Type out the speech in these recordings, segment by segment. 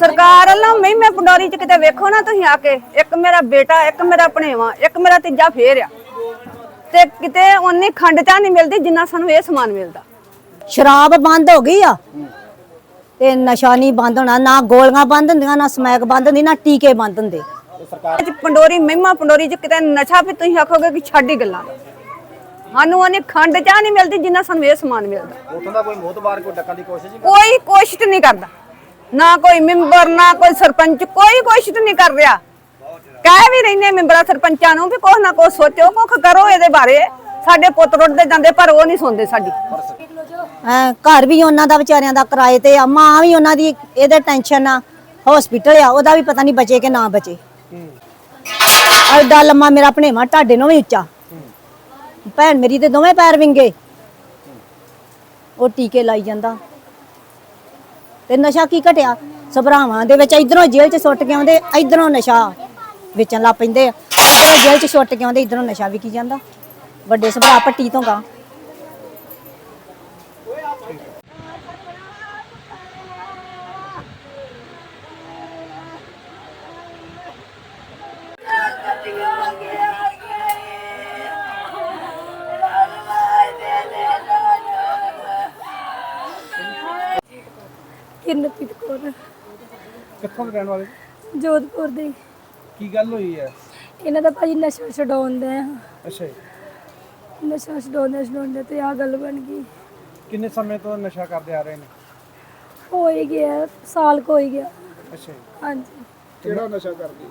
ਸਰਕਾਰ ਵੱਲੋਂ ਮੈਂ ਮੈਂ ਪੰਡੋਰੀ ਚ ਕਿਤੇ ਵੇਖੋ ਨਾ ਤੁਸੀਂ ਆ ਕੇ ਇੱਕ ਮੇਰਾ ਬੇਟਾ ਇੱਕ ਮੇਰਾ ਭਣੇਵਾ ਇੱਕ ਮੇਰਾ ਤੀਜਾ ਫੇਰ ਆ। ਤੇ ਕਿਤੇ ਉਨੀ ਖੰਡ ਚਾਹ ਨਹੀਂ ਮਿਲਦੀ ਜਿੰਨਾ ਸਾਨੂੰ ਇਹ ਸਮਾਨ ਮਿਲਦਾ। ਸ਼ਰਾਬ ਬੰਦ ਹੋ ਗਈ ਆ। ਤੇ ਨਸ਼ਾ ਨਹੀਂ ਬੰਦ ਹੋਣਾ ਨਾ ਗੋਲੀਆਂ ਬੰਦ ਹੁੰਦੀਆਂ ਨਾ ਸਮੈਕ ਬੰਦ ਹੁੰਦੀ ਨਾ ਟੀਕੇ ਬੰਦ ਹੁੰਦੇ। ਅੱਜ ਪੰਡੋਰੀ ਮਹਿਮਾ ਪੰਡੋਰੀ ਚ ਕਿਤੇ ਨਸ਼ਾ ਵੀ ਤੁਸੀਂ ਆਖੋਗੇ ਕਿ ਛੱਡ ਹੀ ਗੱਲਾਂ। ਸਾਨੂੰ ਉਹਨੇ ਖੰਡ ਚਾਹ ਨਹੀਂ ਮਿਲਦੀ ਜਿੰਨਾ ਸਾਨੂੰ ਇਹ ਸਮਾਨ ਮਿਲਦਾ। ਉਥੋਂ ਦਾ ਕੋਈ ਮੋਤਬਾਰ ਕੋਈ ਡੱਕਣ ਦੀ ਕੋਸ਼ਿਸ਼ ਹੀ ਕੋਈ ਕੋਸ਼ਿਸ਼ ਨਹੀਂ ਕਰਦਾ। ਨਾ ਕੋਈ ਮੈਂਬਰ, ਨਾ ਕੋਈ ਸਰਪੰਚ, ਕੋਈ ਕੋਸ਼ਿਸ਼ ਨਹੀਂ ਕਰ ਰਿਹਾ। ਕਹਿ ਵੀ ਰਹਿੰਦੇ ਮੈਂਬਰਾਂ, ਸਰਪੰਚਾਂ ਨੂੰ ਵੀ ਕੁਛ ਨਾ ਕੁਛ ਸੋਚੋ, ਕੁਛ ਕਰੋ ਇਹਦੇ ਬਾਰੇ। ਸਾਡੇ ਪੁੱਤ ਰੁੱਟਦੇ ਜਾਂਦੇ, ਪਰ ਉਹ ਨਹੀਂ ਸੁਣਦੇ ਸਾਡੀ। ਐ, ਘਰ ਵੀ ਉਹਨਾਂ ਦਾ ਵਿਚਾਰਿਆਂ ਦਾ ਕਿਰਾਏ ਤੇ ਆ, ਮਾਂ ਵੀ ਉਹਨਾਂ ਦੀ, ਇਹਦੇ ਟੈਨਸ਼ਨ ਆ। ਹਸਪੀਟਲ ਆ, ਉਹਦਾ ਵੀ ਪਤਾ ਨਹੀਂ ਬਚੇ ਕਿ ਨਾ ਬਚੇ। ਐਡਾ ਲੰਮਾ ਮੇਰਾ ਭਣੇਵਾ ਢਾਡੇ ਨੂੰ ਵੀ ਉੱਚਾ। ਭੈਣ ਮੇਰੀ ਤੇ ਦੋਵੇਂ ਪੈਰ ਵਿੰਗੇ। ਉਹ ਟੀਕੇ ਲਾਈ ਜਾਂਦਾ। ਤੇ ਨਸ਼ਾ ਕੀ ਘਟਿਆ? ਸਭਰਾਵਾਂ ਦੇ ਵਿੱਚ ਇਧਰੋਂ ਜੇਲ੍ਹ 'ਚ ਸੁੱਟ ਕੇ ਆਉਂਦੇ, ਇਧਰੋਂ ਨਸ਼ਾ ਵੇਚਣ ਲੱਗ ਪੈਂਦੇ ਆ। ਇਧਰੋਂ ਜੇਲ੍ਹ 'ਚ ਸੁੱਟ ਕੇ ਆਉਂਦੇ, ਇਧਰੋਂ ਨਸ਼ਾ ਵਿਕੀ ਜਾਂਦਾ। ਵੱਡੇ ਸਭਰਾ ਪੱਟੀ ਤੋਂ ਗਾ ਕਿਰਨਪ੍ਰੀਤ ਕੌਰ। ਕਿੱਥੋਂ ਦੇ ਰਹਿਣ ਵਾਲੇ? ਜੋਧਪੁਰ ਦੇ। ਕੀ ਗੱਲ ਹੋਈ ਹੈ? ਇਹਨਾਂ ਦਾ ਭਾਜੀ ਨਸ਼ਾ ਛਡਾਉਣ ਦਾ। ਆ ਅੱਛਾ ਜੀ। ਨਸ਼ਾ ਛਡਾਉਂਦੇ ਛਡਾਉਂਦੇ ਤੇ ਆ ਗੱਲ ਬਣ ਗਈ। ਕਿੰਨੇ ਸਮੇਂ ਤੋਂ ਨਸ਼ਾ ਕਰਦੇ ਆ ਰਹੇ ਨੇ? ਹੋ ਹੀ ਗਿਆ ਸਾਲ ਕੋ ਹੀ ਗਿਆ। ਅੱਛਾ ਜੀ। ਹਾਂਜੀ। ਕਿਹੜਾ ਨਸ਼ਾ ਕਰਦੇ?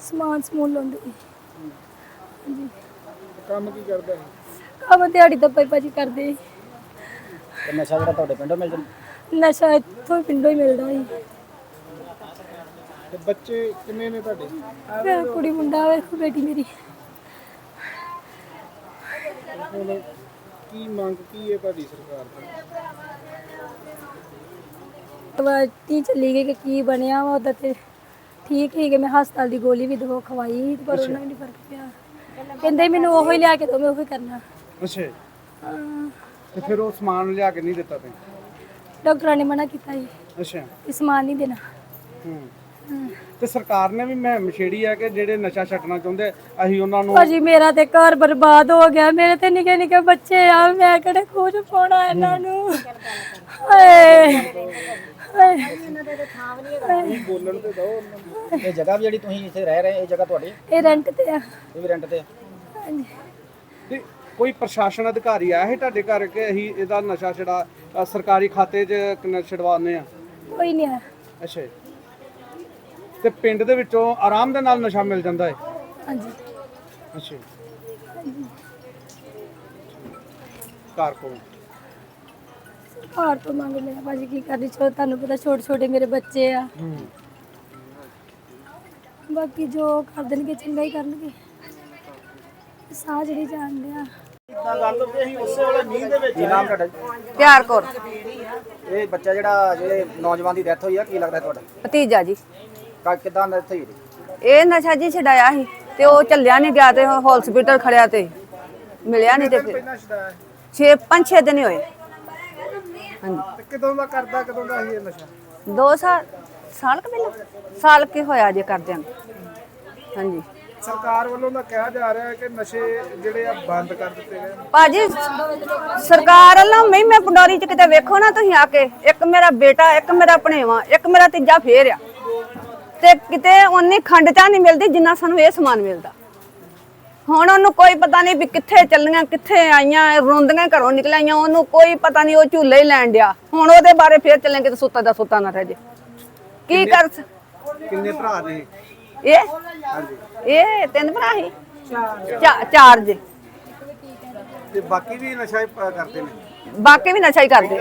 ਸਮਾਨ ਸਮੂਨ ਲਾਉਂਦੇ। ਸੀ। ਕੰਮ ਕੀ ਕਰਦਾ? ਹੈ ਕੰਮ ਦਿਹਾੜੀ ਦਾ ਭਾਜੀ ਕਰਦੇ। ਸੀ। ਨਸ਼ਾ ਜਿਹੜਾ ਤੁਹਾਡੇ ਪਿੰਡੋਂ ਮਿਲ ਜਾਂਦਾ? ਨਸ਼ਾ ਇੱਥੋਂ ਹੀ ਪਿੰਡੋਂ ਹੀ ਮਿਲਦਾ ਸੀ। ਤੇ ਬੱਚੇ ਕਿੰਨੇ ਨੇ ਤੁਹਾਡੇ? ਮੇਰਾ ਕੁੜੀ ਮੁੰਡਾ ਵੇਖੋ ਬੇਟੀ ਮੇਰੀ। ਹੁਣ ਕੀ ਮੰਗ ਕੀ ਹੈ ਤੁਹਾਡੀ ਸਰਕਾਰ ਤੋਂ? ਵਾਟੀ ਚਲੀ ਗਈ ਕਿ ਕੀ ਬਣਿਆ ਵਾ ਉਹਦਾ ਤੇ ਠੀਕ ਹੀ ਕਿ ਮੈਂ ਹਸਪਤਾਲ ਦੀ ਗੋਲੀ ਵੀ ਦਵਾ ਖਵਾਈ ਪਰ ਉਹਨਾਂ ਨੂੰ ਨਹੀਂ ਫ਼ਰਕ ਪਿਆ। ਕਹਿੰਦੇ ਮੈਨੂੰ ਉਹੋ ਹੀ ਲਿਆ ਕੇ ਦੋ ਮੈਂ ਉਹੀ ਕਰਨਾ। ਅੱਛਾ। ਹਾਂ। ਤੇ ਫਿਰ ਉਹ ਸਮਾਨ ਲਿਆ ਕੇ ਨਹੀਂ ਦਿੱਤਾ ਤੇ ਡਾਕਟਰਾਂ ਨੇ ਮਨਾ ਕੀਤਾ ਜੀ। ਅੱਛਾ। ਕਿ ਸਮਾਨ ਨਹੀਂ ਦੇਣਾ। ਹੂੰ। ਤੇ ਸਰਕਾਰ ਨੇ ਵੀ ਮੈਂ ਮਛੇੜੀ ਹੈ ਕਿ ਜਿਹੜੇ ਨਸ਼ਾ ਛੱਡਣਾ ਚਾਹੁੰਦੇ ਅਸੀਂ ਉਹਨਾਂ ਨੂੰ ਭਾਜੀ ਮੇਰਾ ਤੇ ਘਰ ਬਰਬਾਦ ਹੋ ਗਿਆ। ਮੇਰੇ ਤੇ ਨਿੱਕੇ ਨਿੱਕੇ ਬੱਚੇ ਆ। ਮੈਂ ਕਿਹੜੇ ਖੋਜ ਪਾਉਣਾ ਇਹਨਾਂ ਨੂੰ? ਹਾਏ ਹਾਏ ਬੋਲਣ ਤੇ ਦੋ ਇਹ ਜਗ੍ਹਾ ਵੀ ਜਿਹੜੀ ਤੁਸੀਂ ਇੱਥੇ ਰਹਿ ਰਹੇ ਇਹ ਜਗ੍ਹਾ ਤੁਹਾਡੀ? ਇਹ ਰੈਂਟ ਤੇ ਆ। ਇਹ ਵੀ ਰੈਂਟ ਤੇ ਹਾਂਜੀ। ਤੇ ਕੋਈ ਪ੍ਰਸ਼ਾਸਨ ਅਧਿਕਾਰੀ ਆਇਆ ਹੈ ਤੁਹਾਡੇ ਘਰ ਕਿ ਅਸੀਂ ਇਹਦਾ ਨਸ਼ਾ ਛੜਾ ਅ, ਸਰਕਾਰੀ ਖਾਤੇ 'ਚ ਕ- ਛਡਵਾਉਂਦੇ ਆ ਕੋਈ ਨਹੀਂ ਆ ਅੱਛਾ ਜੀ। ਤੇ ਪਿੰਡ ਦੇ ਵਿੱਚੋਂ ਆਰਾਮ ਦੇ ਨਾਲ ਨਸ਼ਾ ਮਿਲ ਜਾਂਦਾ ਹੈ? ਹਾਂਜੀ। ਅੱਛਾ ਜੀ। ਘਰ ਕੋਲ ਘਰ ਤੋਂ ਮੰਗ ਲਿਆ ਭਾਜੀ ਕੀ ਕਰਨੀ ਚੋ ਤੁਹਾਨੂੰ ਪਤਾ ਛੋਟੇ ਛੋਟੇ ਮੇਰੇ ਬੱਚੇ ਆ। ਬਾਕੀ ਜੋ ਕਰ ਦੇਣਗੇ ਚੰਗਾ ਹੀ ਕਰਨਗੇ। ਸਾਹ ਜਿਹੜੀ ਜਾਣਦੇ ਆ। ਕੀ ਨਾਮ ਤੁਹਾਡਾ ਪਿਆਰ ਕੋਰ। ਇਹ ਬੱਚਾ ਜਿਹੜਾ ਜਿਹੜੇ ਨੌਜਵਾਨ ਦੀ ਡੈਥ ਹੋਈ ਆ ਕੀ ਲੱਗਦਾ ਤੁਹਾਡਾ? ਭਤੀਜਾ ਜੀ। ਕਾ ਕਿਦਾਂ ਡੈਥ ਹੋਈ ਇਹਦੀ? ਇਹ ਨਸ਼ਾ ਜੀ ਛਡਾਇਆ ਸੀ ਤੇ ਉਹ ਚੱਲਿਆ ਨਹੀਂ ਗਿਆ ਤੇ ਹਸਪੀਟਲ ਖੜਿਆ ਤੇ ਮਿਲਿਆ ਨਹੀਂ ਤੇ ਫਿਰ 6 5 6 ਦਿਨ ਹੀ ਹੋਏ। ਹਾਂਜੀ। ਤੇ ਕਦੋਂ ਦਾ ਕਰਦਾ ਕਦੋਂ ਦਾ ਸੀ ਇਹ ਨਸ਼ਾ? ਦੋ ਸਾਲ ਸਾਲ ਕੁ ਪਹਿਲਾਂ। ਸਾਲ ਕੀ ਹੋਇਆ ਜੇ ਕਰਦਿਆਂ ਨੂੰ। ਹਾਂਜੀ। ਸਰਕਾਰ ਵੱਲੋਂ ਤਾਂ ਕਿਹਾ ਜਾ ਰਿਹਾ ਹੈ ਕਿ ਨਸ਼ੇ ਜਿਹੜੇ ਆ ਬੰਦ ਕਰ ਦਿੱਤੇ ਗਏ ਭਾਜੀ ਸਰਕਾਰ ਵੱਲੋਂ ਮੈਂ ਮੈਂ ਪੰਡੋਰੀ ਚ ਕਿਤੇ ਵੇਖੋ ਨਾ ਤੁਸੀਂ ਆ ਕੇ ਇੱਕ ਮੇਰਾ ਬੇਟਾ ਇੱਕ ਮੇਰਾ ਭਣੇਵਾ ਇੱਕ ਮੇਰਾ ਤੀਜਾ ਫੇਰ ਆ। ਤੇ ਕਿਤੇ ਉਨੀ ਖੰਡ ਚਾਹ ਨਹੀਂ ਮਿਲਦੀ ਜਿੰਨਾ ਸਾਨੂੰ ਇਹ ਸਮਾਨ ਮਿਲਦਾ। ਹੁਣ ਉਹਨੂੰ ਕੋਈ ਪਤਾ ਨਹੀਂ ਵੀ ਕਿੱਥੇ ਚੱਲੀਆਂ ਕਿੱਥੇ ਆਈਆਂ ਰੋਂਦੀਆਂ ਘਰੋਂ ਨਿਕਲੀਆਂ ਉਹਨੂੰ ਕੋਈ ਪਤਾ ਨਹੀਂ ਉਹ ਝੂਲੇ ਹੀ ਲੈਣ ਡਿਆ। ਹੁਣ ਉਹਦੇ ਬਾਰੇ ਫੇਰ ਚੱਲਾਂਗੇ ਤੇ ਸੁੱਤਾ ਦਾ ਸੁੱਤਾ ਨਾ ਰਹਿ ਜੇ। ਕੀ ਕਰ ਕਿੰਨੇ ਭਰਾ ਨੇ? ਇਹ? ਇਹ ਤਿੰਨ ਭਰਾ ਸੀ? ਚਾਰ। ਜੇ। ਤੇ ਬਾਕੀ ਵੀ ਨਸ਼ਾ ਹੀ ਕਰਦੇ ਨੇ? ਬਾਕੀ ਵੀ ਨਸ਼ਾ ਹੀ ਕਰਦੇ।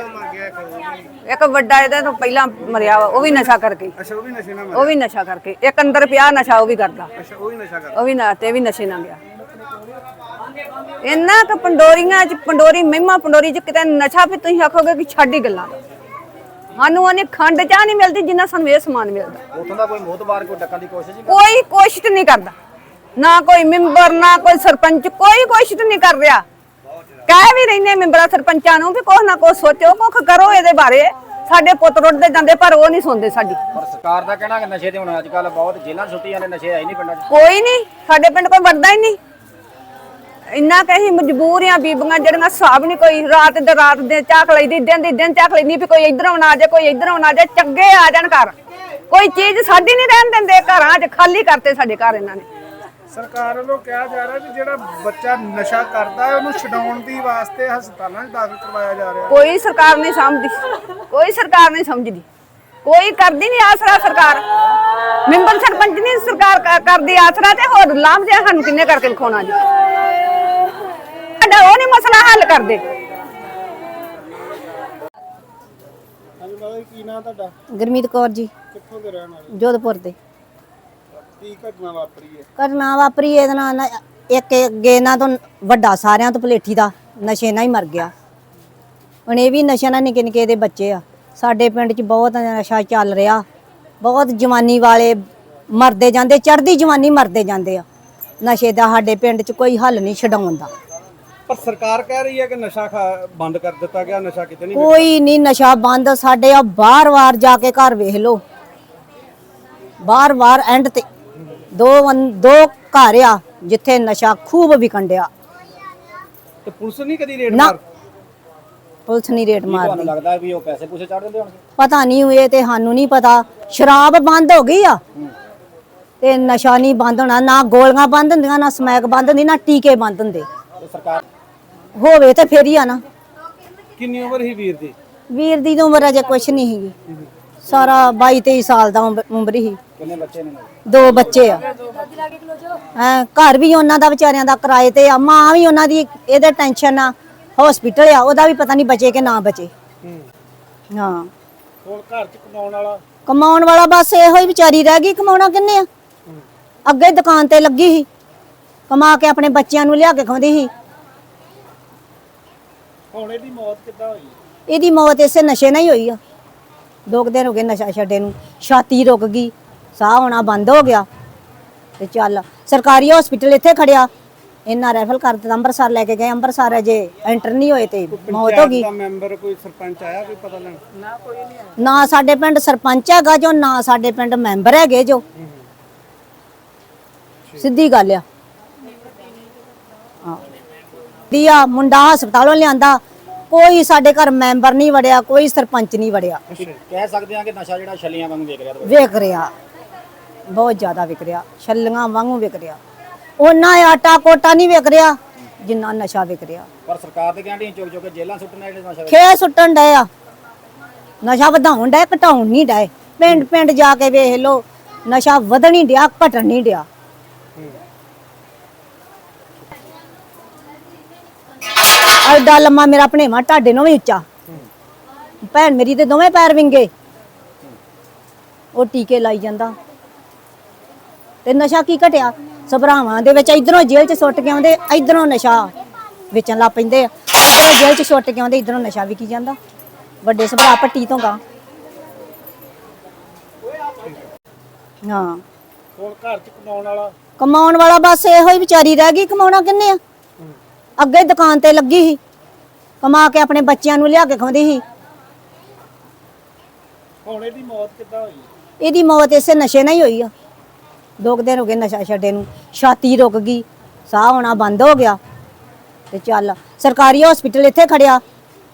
ਇੱਕ ਵੱਡਾ ਇਹਦੇ ਤੋਂ ਪਹਿਲਾਂ ਮਰਿਆ ਵਾ ਉਹ ਵੀ ਨਸ਼ਾ ਕਰਕੇ। ਅੱਛਾ ਉਹ ਵੀ ਨਸ਼ੇ ਨਾਲ ਉਹ ਵੀ ਨਸ਼ਾ ਕਰਕੇ। ਇੱਕ ਅੰਦਰ ਪਿਆ ਨਸ਼ਾ ਉਹ ਵੀ ਕਰਦਾ। ਅੱਛਾ ਉਹ ਵੀ ਨਸ਼ਾ ਕਰਦਾ। ਉਹ ਵੀ ਨਾ ਤੇ ਵੀ ਨਸ਼ੇ ਨਾਲ ਗਿਆ। ਇੰਨਾ ਕ ਪੰਡੋਰੀਆਂ ਚ ਪੰਡੋਰੀ ਮਹਿਮਾ ਪੰਡੋਰੀ ਚ ਕਿਤੇ ਨਸ਼ਾ ਵੀ ਤੁਸੀਂ ਆਖੋਗੇ ਕਿ ਛੱਡ ਹੀ ਗੱਲਾਂ ਸਾਨੂੰ ਉਹਨੇ ਖੰਡ ਚਾਹ ਨਹੀਂ ਮਿਲਦੀ ਜਿੰਨਾ ਸਾਨੂੰ ਇਹ ਸਮਾਨ ਮਿਲਦਾ। ਉਥੋਂ ਦਾ ਕੋਈ ਮੋਤਬਾਰ ਕੋਈ ਡੱਕਣ ਦੀ ਕੋਸ਼ਿਸ਼ ਹੀ ਕੋਈ ਕੋਸ਼ਿਸ਼ ਨਹੀਂ ਕਰਦਾ। ਨਾ ਕੋਈ ਮੈਂਬਰ ਨਾ ਕੋਈ ਸਰਪੰਚ ਕੋਈ ਕੋਸ਼ਿਸ਼ ਨਹੀਂ ਕਰ ਰਿਹਾ। ਕਹਿ ਵੀ ਰਹਿੰਦੇ ਮੈਂਬਰਾਂ ਸਰਪੰਚਾਂ ਨੂੰ ਵੀ ਕੁਛ ਨਾ ਕੁਛ ਸੋਚੋ ਕੁਛ ਕਰੋ ਇਹਦੇ ਬਾਰੇ। ਸਾਡੇ ਪੁੱਤ ਰੁੱਟਦੇ ਜਾਂਦੇ ਪਰ ਉਹ ਨਹੀਂ ਸੁਣਦੇ ਸਾਡੀ। ਪਰ ਸਰਕਾਰ ਦਾ ਕਹਿਣਾ ਕਿ ਨਸ਼ੇ ਤੇ ਹੁਣ ਅੱਜ ਕੱਲ ਬਹੁਤ ਜੇਲ੍ਹਾਂ 'ਚ ਛੁੱਟੀ ਜਾਂਦੇ ਨਸ਼ੇ ਆਈ ਨਹੀਂ ਪਿੰਡਾਂ 'ਚ। ਕੋਈ ਨਹੀਂ ਸਾਡੇ ਪਿੰਡ ਕੋਈ ਵੜਦਾ ਹੀ ਨਹੀਂ। ਇੰਨਾ ਕਹੀ ਮਜਬੂਰ ਆ ਬੀਬੀਆਂ ਜਿਹੜੀਆਂ ਹਿਸਾਬ ਨਹੀਂ ਕੋਈ ਰਾਤ ਦੇ ਰਾਤ ਦੇ ਚਾਖ ਲਈਦੀ ਦਿਨ ਦੀ ਦਿਨ ਚਾਖ ਲੈਂਦੀ ਵੀ ਕੋਈ ਇਧਰੋਂ ਨਾ ਆ ਜਾਏ ਕੋਈ ਇਧਰੋਂ ਨਾ ਆ ਜਾਏ ਚੰਗੇ ਆ ਜਾਣ ਘਰ। ਕੋਈ ਚੀਜ਼ ਸਾਡੀ ਨਹੀਂ ਰਹਿਣ ਦਿੰਦੇ ਘਰਾਂ 'ਚ ਖਾਲੀ ਕਰਤੇ ਸਾਡੇ ਘਰ ਇਹਨਾਂ ਨੇ। ਸਰਕਾਰ ਵੱਲੋਂ ਕਿਹਾ ਜਾ ਰਿਹਾ ਕਿ ਜਿਹੜਾ ਬੱਚਾ ਨਸ਼ਾ ਕਰਦਾ ਹੈ ਉਹਨੂੰ ਛਡਾਉਣ ਦੀ ਵਾਸਤੇ ਹਸਪਤਾਲਾਂ 'ਚ ਦਾਖਲ ਕਰਵਾਇਆ ਜਾ ਰਿਹਾ। ਕੋਈ ਸਰਕਾਰ ਨਹੀਂ ਸਮਝਦੀ। ਕੋਈ ਸਰਕਾਰ ਨਹੀਂ ਸਮਝਦੀ। ਕੋਈ ਕਰਦੀ ਨਹੀਂ ਆਸਰਾ ਸਰਕਾਰ। ਮੈਂਬਰ ਸਰਪੰਚ ਨਹੀਂ ਸਰਕਾਰ ਕਰਦੀ ਆਸਰਾ ਤੇ ਹੋਰ ਲਾਭ ਜੇ ਸਾਨੂੰ ਕਿੰਨੇ ਕਰਕੇ ਵਿਖਾਉਣਾ ਜੀ? ਸਾਡਾ ਉਹ ਨਹੀਂ ਮਸਲਾ ਹੱਲ ਕਰਦੇ। ਹਾਂਜੀ ਮਾਤਾ ਕੀ ਨਾਂ ਤੁਹਾਡਾ? ਗੁਰਮੀਤ ਕੌਰ ਜੀ। ਕਿੱਥੋਂ ਦੇ ਰਹਿਣ ਵਾਲੇ? ਜੋਧਪੁਰ ਦੇ। ਕੀ ਘਟਨਾ ਵਾਪਰੀ ਹੈ? ਘਟਨਾ ਵਾਪਰੀ ਇਹਦੇ ਨਾਲ ਨਾ ਇੱਕ ਅੱਗੇ ਇਹਨਾਂ ਤੋਂ ਵੱਡਾ ਸਾਰਿਆਂ ਤੋਂ ਪਲੇਠੀ ਦਾ ਨਸ਼ੇ ਨਾਲ ਹੀ ਮਰ ਗਿਆ। ਹੁਣ ਇਹ ਵੀ ਨਸ਼ੇ ਨਾਲ ਨਿੱਕੇ ਨਿੱਕੇ ਦੇ ਬੱਚੇ ਆ। ਸਾਡੇ ਪਿੰਡ 'ਚ ਬਹੁਤ ਨਸ਼ਾ ਚੱਲ ਰਿਹਾ। ਬਹੁਤ ਜਵਾਨੀ ਵਾਲੇ ਮਰਦੇ ਜਾਂਦੇ ਚੜ੍ਹਦੀ ਜਵਾਨੀ ਮਰਦੇ ਜਾਂਦੇ ਆ। ਨਸ਼ੇ ਦਾ ਸਾਡੇ ਪਿੰਡ 'ਚ ਕੋਈ ਹੱਲ ਨਹੀਂ ਛਡਾਉਣ ਦਾ। ਪਰ ਸਰਕਾਰ ਕਹਿ ਰਹੀ ਹੈ ਕਿ ਨਸ਼ਾ ਖਾ- ਬੰਦ ਕਰ ਦਿੱਤਾ ਗਿਆ ਨਸ਼ਾ ਕਿਤੇ ਨਹੀਂ ਕੋਈ ਨਹੀਂ ਨਸ਼ਾ ਬੰਦ ਸਾਡੇ ਆ ਬਾਰ-ਬਾਰ ਜਾ ਕੇ ਘਰ ਵੇਖ ਲਓ। ਬਾਰ-ਬਾਰ ਐਂਡ ਤੇ ਦੋ ਦੋ ਘਰ ਆ ਜਿੱਥੇ ਨਸ਼ਾ ਖੂਬ ਵਿਕਣ ਡਿਆ। ਤੇ ਪੁਲਿਸ ਨਹੀਂ ਕਦੀ ਰੇਡ ਨਾ। ਮਾਰ ਪੁਲਿਸ ਨਹੀਂ ਰੇਟ ਮਾਰਦੀ। ਲੱਗਦਾ ਵੀ ਉਹ ਪੈਸੇ ਪੂਸੇ ਚੜ ਦਿੰਦੇ ਹੋਣਗੇ? ਪਤਾ ਨਹੀਂ ਹੋਏ ਤੇ ਸਾਨੂੰ ਨਹੀਂ ਪਤਾ। ਸ਼ਰਾਬ ਬੰਦ ਹੋ ਗਈ ਆ। ਤੇ ਨਸ਼ਾ ਨਹੀਂ ਬੰਦ ਹੋਣਾ ਨਾ ਗੋਲੀਆਂ ਬੰਦ ਹੁੰਦੀਆਂ ਨਾ ਸਮੈਕ ਬੰਦ ਹੁੰਦੀ ਨਾ ਟੀਕੇ ਬੰਦ ਹੁੰਦੇ। ਸਰਕਾਰ ਹੋਵੇ ਤੇ ਫੇਰ ਹੀ ਆ ਨਾ। ਕਿੰਨੀ ਉਮਰ ਸੀ ਵੀਰ ਦੀ? ਵੀਰ ਦੀ ਤਾਂ ਉਮਰ ਅਜੇ ਕੁਛ ਨਹੀਂ ਹੈਗੀ ਸਾਰਾ 22 23 ਸਾਲ ਦਾ ਉਮ- ਉਮਰ ਹੀ ਕਿੰਨੇ ਬੱਚੇ ਨੇ? ਦੋ ਬੱਚੇ ਆ। ਹੈਂ ਘਰ ਵੀ ਉਹਨਾਂ ਦਾ ਵਿਚਾਰਿਆਂ ਦਾ ਕਿਰਾਏ ਤੇ ਆ ਮਾਂ ਵੀ ਉਹਨਾਂ ਦੀ ਇਹਦੇ ਟੈਨਸ਼ਨ ਆ ਹਸਪੀਟਲ ਆ ਉਹਦਾ ਵੀ ਪਤਾ ਨਹੀਂ ਬਚੇ ਕਿ ਨਾ ਬਚੇ। ਹਾਂ। ਹੁਣ ਘਰ 'ਚ ਕਮਾਉਣ ਵਾਲਾ? ਕਮਾਉਣ ਵਾਲਾ ਬਸ ਇਹੋ ਹੀ ਵਿਚਾਰੀ ਰਹਿ ਗਈ ਕਮਾਉਣਾ ਕਿੰਨੇ ਆ? ਅੱਗੇ ਦੁਕਾਨ ਤੇ ਲੱਗੀ ਸੀ। ਕਮਾ ਕੇ ਆਪਣੇ ਬੱਚਿਆਂ ਨੂੰ ਲਿਆ ਕੇ ਖਾਂਦੀ ਸੀ। ਹੁਣ ਇਹਦੀ ਮੌਤ ਕਿੱਦਾਂ ਹੋਈ? ਇਹਦੀ ਮੌਤ ਇਸੇ ਨਸ਼ੇ ਨਾਲ ਹੀ ਹੋਈ ਆ। ਦੋ ਕੁ ਦਿਨ ਹੋ ਗਏ ਨਸ਼ਾ ਛੱਡੇ ਨੂੰ। ਛਾਤੀ ਰੁਕ ਗਈ ਸਾਹ ਹੋਣਾ ਬੰਦ ਹੋ ਗਿਆ। ਤੇ ਚੱਲ ਸਰਕਾਰੀ ਹਸਪੀਟਲ ਇੱਥੇ ਖੜਿਆ। ਇਹਨਾਂ ਰੈਫਲ ਕਰ ਦਿੱਤਾ ਅੰਮ੍ਰਿਤਸਰ ਲੈ ਕੇ ਗਏ। ਅੰਮ੍ਰਿਤਸਰ ਅਜੇ ਐਂਟਰ ਨਹੀਂ ਹੋਏ ਤੇ ਮੌਤ ਹੋ ਗਈ। ਦਾ ਮੈਂਬਰ ਕੋਈ ਸਰਪੰਚ ਆਇਆ ਕੋਈ ਪਤਾ ਲੈਣ? ਨਾ ਕੋਈ ਨਹੀਂ ਨਾ ਸਾਡੇ ਪਿੰਡ ਸਰਪੰਚ ਹੈਗਾ ਜੋ ਨਾ ਸਾਡੇ ਪਿੰਡ ਮੈਂਬਰ ਹੈਗੇ ਜੋ। ਸਿੱਧੀ ਗੱਲ ਆ ਹਾਂ ਦੀਆ ਮੁੰਡਾ ਹਸਪਤਾਲੋਂ ਲਿਆਂਦਾ। ਕੋਈ ਸਾਡੇ ਘਰ ਮੈਂਬਰ ਨਹੀਂ ਵੜਿਆ ਕੋਈ ਸਰਪੰਚ ਨਹੀਂ ਵੜਿਆ। ਕਹਿ ਸਕਦੇ ਆ ਕਿ ਨਸ਼ਾ ਜਿਹੜਾ ਛੱਲੀਆਂ ਵਾਂਗ ਵੇਖ ਰਿਹਾ ਵਿਕ ਰਿਹਾ। ਬਹੁਤ ਜ਼ਿਆਦਾ ਵਿਕ ਰਿਹਾ। ਛੱਲੀਆਂ ਵਾਂਗੂ ਵਿਕ ਰਿਹਾ। ਉਹਨਾਂ ਆਟਾ ਕੋਟਾ ਨਹੀਂ ਵਿਕ ਰਿਹਾ ਜਿੰਨਾ ਨਸ਼ਾ ਵਿਕ ਰਿਹਾ। ਪਰ ਸਰਕਾਰ ਤੇ ਕਹਿੰਦੀ ਚੁੱਕ ਚੁੱਕ ਕੇ ਜੇਲ੍ਹਾਂ ਸੁੱਟਣਾ ਜਿਹੜੇ ਨਸ਼ਾ ਖੇ ਸੁੱਟਣ ਡਏ ਆ। ਨਸ਼ਾ ਵਧਾਉਣ ਡਏ ਘਟਾਉਣ ਨਹੀਂ ਡਏ। ਪਿੰਡ ਪਿੰਡ ਜਾ ਕੇ ਵੇਖ ਲੋ ਨਸ਼ਾ ਵਧਣ ਨਹੀਂ ਡਿਆ ਘਟਣ ਨਹੀਂ ਡਿਆ। ਐਡਾ ਲੰਮਾ ਮੇਰਾ ਭਣੇਵਾ ਢਾਡੇ ਨੂੰ ਵੀ ਉੱਚਾ। ਭੈਣ ਮੇਰੀ ਤੇ ਦੋਵੇਂ ਪੈਰ ਵਿੰਗੇ। ਉਹ ਟੀਕੇ ਲਾਈ ਜਾਂਦਾ। ਤੇ ਨਸ਼ਾ ਕੀ ਘਟਿਆ? ਸਭਰਾਵਾਂ ਦੇ ਵਿੱਚ ਇਧਰੋਂ ਜੇਲ੍ਹ 'ਚ ਸੁੱਟ ਕੇ ਆਉਂਦੇ ਇਧਰੋਂ ਨਸ਼ਾ ਵੇਚਣ ਲੱਗ ਪੈਂਦੇ ਆ। ਉਹ ਜੇਲ੍ਹ 'ਚ ਸੁੱਟ ਕੇ ਆਉਂਦੇ ਇਧਰੋਂ ਨਸ਼ਾ ਵਿਕੀ ਜਾਂਦਾ। ਵੱਡੇ ਸਭਰਾ ਪੱਟੀ ਤੋਂ ਗਾ। ਹਾਂ। ਹੁਣ ਘਰ 'ਚ ਕਮਾਉਣ ਵਾਲਾ ਕਮਾਉਣ ਵਾਲਾ ਬਸ ਇਹੋ ਹੀ ਵਿਚਾਰੀ ਰਹਿ ਗਈ ਕਮਾਉਣਾ ਕਿੰਨੇ ਆ? ਅੱਗੇ ਦੁਕਾਨ ਤੇ ਲੱਗੀ ਸੀ। ਕਮਾ ਕੇ ਆਪਣੇ ਬੱਚਿਆਂ ਨੂੰ ਲਿਆ ਕੇ ਖਾਂਦੀ ਸੀ। ਹੁਣ ਇਹਦੀ ਮੌਤ ਕਿੱਦਾਂ ਹੋਈ? ਇਹਦੀ ਮੌਤ ਇਸੇ ਨਸ਼ੇ ਨਾਲ ਹੀ ਹੋਈ ਆ। ਦੋ ਕੁ ਦਿਨ ਹੋ ਗਏ ਨਸ਼ਾ ਛੱਡੇ ਨੂੰ। ਛਾਤੀ ਰੁਕ ਗਈ ਸਾਹ ਹੋਣਾ ਬੰਦ ਹੋ ਗਿਆ। ਤੇ ਚੱਲ ਸਰਕਾਰੀ ਹਸਪੀਟਲ ਇੱਥੇ ਖੜਿਆ।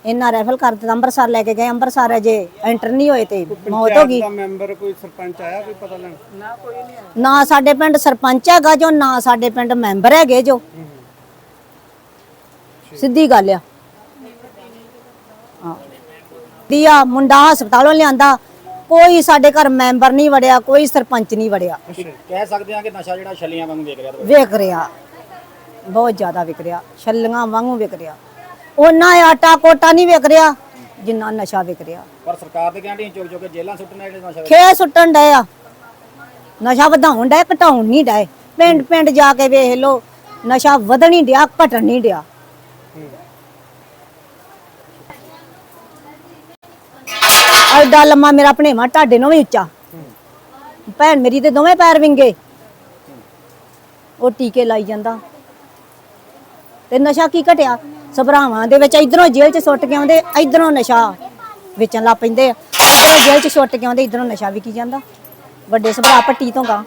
ਇਹਨਾਂ ਰੈਫਲ ਕਰ ਦਿੱਤਾ ਅੰਮ੍ਰਿਤਸਰ ਲੈ ਕੇ ਗਏ। ਅੰਮ੍ਰਿਤਸਰ ਅਜੇ ਐਂਟਰ ਨਹੀਂ ਹੋਏ ਤੇ ਮੌਤ ਹੋ ਗਈ। ਦਾ ਮੈਂਬਰ ਕੋਈ ਸਰਪੰਚ ਆਇਆ ਕੋਈ ਪਤਾ ਲੈਣ? ਨਾ ਕੋਈ ਨਹੀਂ ਨਾ ਸਾਡੇ ਪਿੰਡ ਸਰਪੰਚ ਹੈਗਾ ਜੋ ਨਾ ਸਾਡੇ ਪਿੰਡ ਮੈਂਬਰ ਹੈਗੇ ਜੋ। ਸਿੱਧੀ ਗੱਲ ਆ। ਹਾਂ। ਦੀਆ ਮੁੰਡਾ ਹਸਪਤਾਲੋਂ ਲਿਆਂਦਾ ਕੋਈ ਸਾਡੇ ਘਰ ਮੈਂਬਰ ਨਹੀਂ ਵੜਿਆ ਕੋਈ ਸਰਪੰਚ ਨਹੀਂ ਵੜਿਆ। ਕਹਿ ਸਕਦੇ ਆ ਕਿ ਨਸ਼ਾ ਜਿਹੜਾ ਛੱਲੀਆਂ ਵਾਂਗ ਵੇਖ ਰਿਹਾ ਵਿਕ ਰਿਹਾ। ਬਹੁਤ ਜ਼ਿਆਦਾ ਵਿਕ ਰਿਹਾ। ਛੱਲੀਆਂ ਵਾਂਗੂ ਵਿਕ ਰਿਹਾ। ਉਹਨਾਂ ਆਟਾ ਕੋਟਾ ਨਹੀਂ ਵਿਕ ਰਿਹਾ ਜਿੰਨਾ ਨਸ਼ਾ ਵਿਕ ਰਿਹਾ। ਪਰ ਸਰਕਾਰ ਤੇ ਕਹਿੰਦੀ ਚੁੱਕ ਚੁੱਕ ਕੇ ਜੇਲ੍ਹਾਂ ਸੁੱਟਣਾ ਜਿਹੜੇ ਨਸ਼ਾ ਖੇ ਸੁੱਟਣ ਡਏ ਆ। ਨਸ਼ਾ ਵਧਾਉਣ ਡਏ ਘਟਾਉਣ ਨਹੀਂ ਡਏ। ਪਿੰਡ ਪਿੰਡ ਜਾ ਕੇ ਵੇਖ ਲੋ ਨਸ਼ਾ ਵਧਣ ਨਹੀਂ ਡਿਆ ਘਟਣ ਨਹੀਂ ਡਿਆ। ਐਡਾ ਲੰਮਾ ਮੇਰਾ ਭਣੇਵਾ ਢਾਡੇ ਨੂੰ ਵੀ ਉੱਚਾ। ਭੈਣ ਮੇਰੀ ਤੇ ਦੋਵੇਂ ਪੈਰ ਵਿੰਗੇ। ਉਹ ਟੀਕੇ ਲਾਈ ਜਾਂਦਾ। ਤੇ ਨਸ਼ਾ ਕੀ ਘਟਿਆ? ਸਭਰਾਵਾਂ ਦੇ ਵਿੱਚ ਇਧਰੋਂ ਜੇਲ੍ਹ 'ਚ ਸੁੱਟ ਕੇ ਆਉਂਦੇ, ਇਧਰੋਂ ਨਸ਼ਾ ਵੇਚਣ ਲੱਗ ਪੈਂਦੇ ਆ। ਉਹ ਜੇਲ੍ਹ ਚ ਸੁੱਟ ਕੇ ਆਉਂਦੇ, ਇਧਰੋਂ ਨਸ਼ਾ ਵਿਕੀ ਜਾਂਦਾ। ਵੱਡੇ ਸਭਰਾ ਪੱਟੀ ਤੋਂ ਗਾ